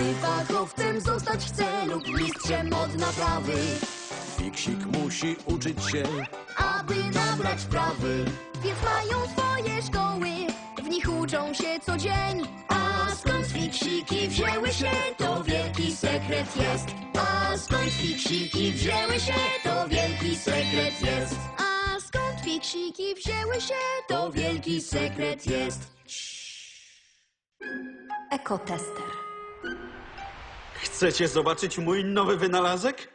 Gdy fachowcem zostać chce lub mistrzem od naprawy, Fiksik musi uczyć się, aby nabrać prawy. Więc mają swoje szkoły, w nich uczą się co dzień. A skąd fiksiki wzięły się, to wielki sekret jest. A skąd fiksiki wzięły się, to wielki sekret jest. A skąd fiksiki wzięły się, to wielki sekret jest. Ekotester. Chcecie zobaczyć mój nowy wynalazek?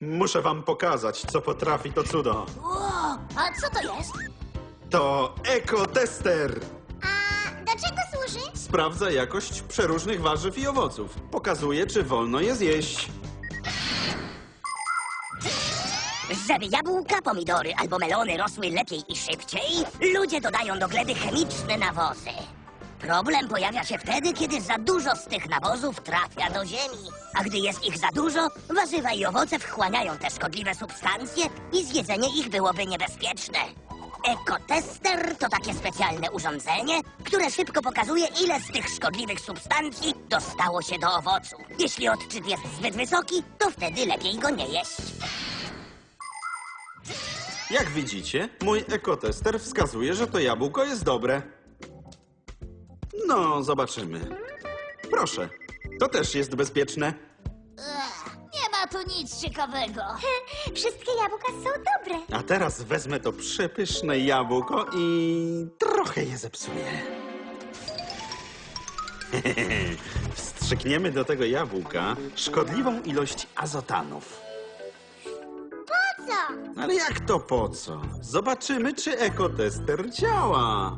Muszę wam pokazać, co potrafi to cudo. O, a co to jest? To ekotester! A do czego służy? Sprawdza jakość przeróżnych warzyw i owoców. Pokazuje, czy wolno je zjeść. Żeby jabłka, pomidory albo melony rosły lepiej i szybciej, ludzie dodają do gleby chemiczne nawozy. Problem pojawia się wtedy, kiedy za dużo z tych nawozów trafia do ziemi. A gdy jest ich za dużo, warzywa i owoce wchłaniają te szkodliwe substancje i zjedzenie ich byłoby niebezpieczne. Ekotester to takie specjalne urządzenie, które szybko pokazuje, ile z tych szkodliwych substancji dostało się do owocu. Jeśli odczyt jest zbyt wysoki, to wtedy lepiej go nie jeść. Jak widzicie, mój ekotester wskazuje, że to jabłko jest dobre. No, zobaczymy. Proszę, to też jest bezpieczne. Nie ma tu nic ciekawego. Wszystkie jabłka są dobre. A teraz wezmę to przepyszne jabłko i trochę je zepsuję. Wstrzykniemy do tego jabłka szkodliwą ilość azotanów. Po co? Ale jak to po co? Zobaczymy, czy ekotester działa.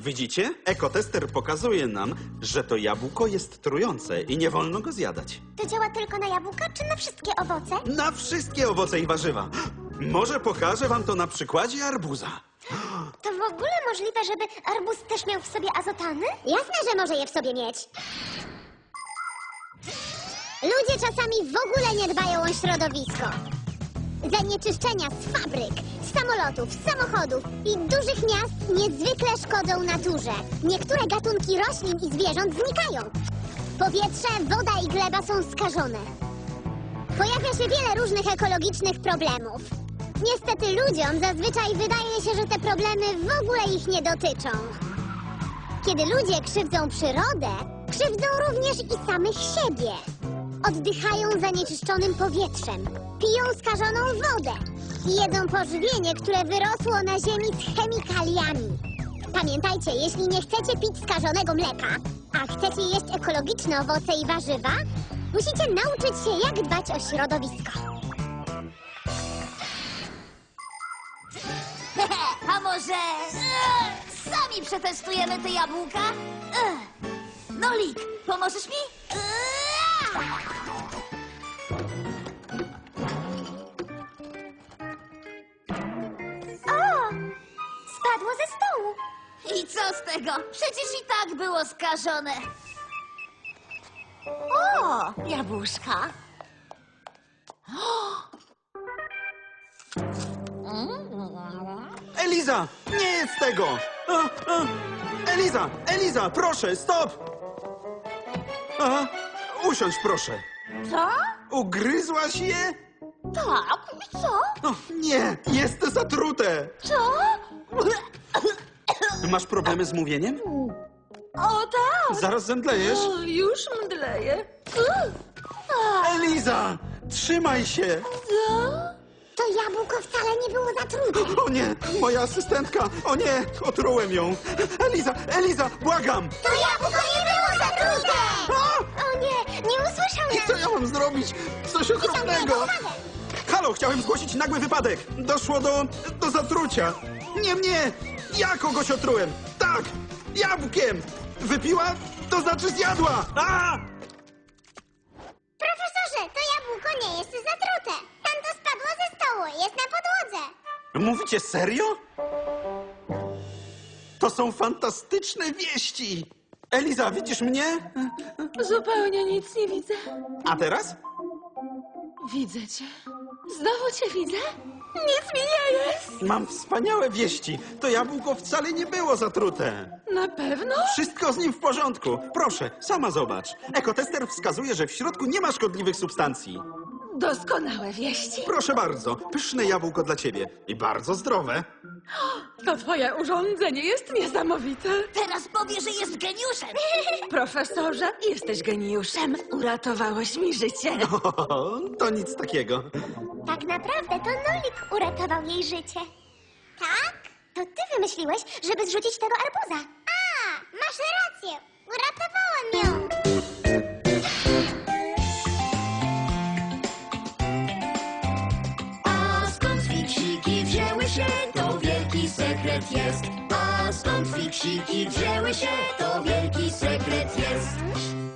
Widzicie? Ekotester pokazuje nam, że to jabłko jest trujące i nie wolno go zjadać. To działa tylko na jabłka, czy na wszystkie owoce? Na wszystkie owoce i warzywa. Może pokażę wam to na przykładzie arbuza. To w ogóle możliwe, żeby arbuz też miał w sobie azotany? Jasne, że może je w sobie mieć. Ludzie czasami w ogóle nie dbają o środowisko. Zanieczyszczenia z fabryk, samolotów, samochodów i dużych miast niezwykle szkodzą naturze. Niektóre gatunki roślin i zwierząt znikają. Powietrze, woda i gleba są skażone. Pojawia się wiele różnych ekologicznych problemów. Niestety ludziom zazwyczaj wydaje się, że te problemy w ogóle ich nie dotyczą. Kiedy ludzie krzywdzą przyrodę, krzywdzą również i samych siebie. Oddychają zanieczyszczonym powietrzem, piją skażoną wodę jedzą pożywienie, które wyrosło na ziemi z chemikaliami. Pamiętajcie, jeśli nie chcecie pić skażonego mleka, a chcecie jeść ekologiczne owoce i warzywa, musicie nauczyć się, jak dbać o środowisko. A może sami przetestujemy te jabłka? No, Lik, pomożesz mi? O! Spadło ze stołu. I co z tego? Przecież i tak było skażone. O, jabłuszka. Eliza! Nie jest tego! A, a. Eliza! Eliza! Proszę, stop! Aha, usiądź proszę. Co? Ugryzłaś je? Tak, i co? O, nie, jest zatrute! Co? Masz problemy z mówieniem? O tak, Zaraz zemdlejesz. o, już mdleję. Eliza! Trzymaj się! To jabłko wcale nie było zatrute. O nie, moja asystentka! O nie, otrułem ją! Eliza, Eliza, błagam! To jabłko nie było zatrute! I co ja mam zrobić? Coś okropnego! Halo, chciałem zgłosić nagły wypadek! Doszło do... do zatrucia! Nie mnie! Ja kogoś otrułem! Tak! Jabłkiem! Wypiła, to znaczy zjadła! A! Profesorze, to jabłko nie jest zatrute. Tam to spadło ze stołu, jest na podłodze. Mówicie serio? To są fantastyczne wieści! Eliza, widzisz mnie? Zupełnie nic nie widzę. A teraz? Widzę cię. Znowu cię widzę? Nic mi nie jest! Mam wspaniałe wieści. To jabłko wcale nie było zatrute. Na pewno? Wszystko z nim w porządku. Proszę, sama zobacz. Ekotester wskazuje, że w środku nie ma szkodliwych substancji. Doskonałe wieści. Proszę bardzo, pyszne jabłko dla ciebie. I bardzo zdrowe. To twoje urządzenie jest niesamowite. Teraz powie, że jest geniuszem. Profesorze, jesteś geniuszem. Uratowałeś mi życie. O, to nic takiego. Tak naprawdę to Nolik uratował jej życie. Tak? To ty wymyśliłeś, żeby zrzucić tego arbuza. A, masz rację. Uratowałam ją. Sekret jest. A skąd fiksiki wzięły się, to wielki sekret jest.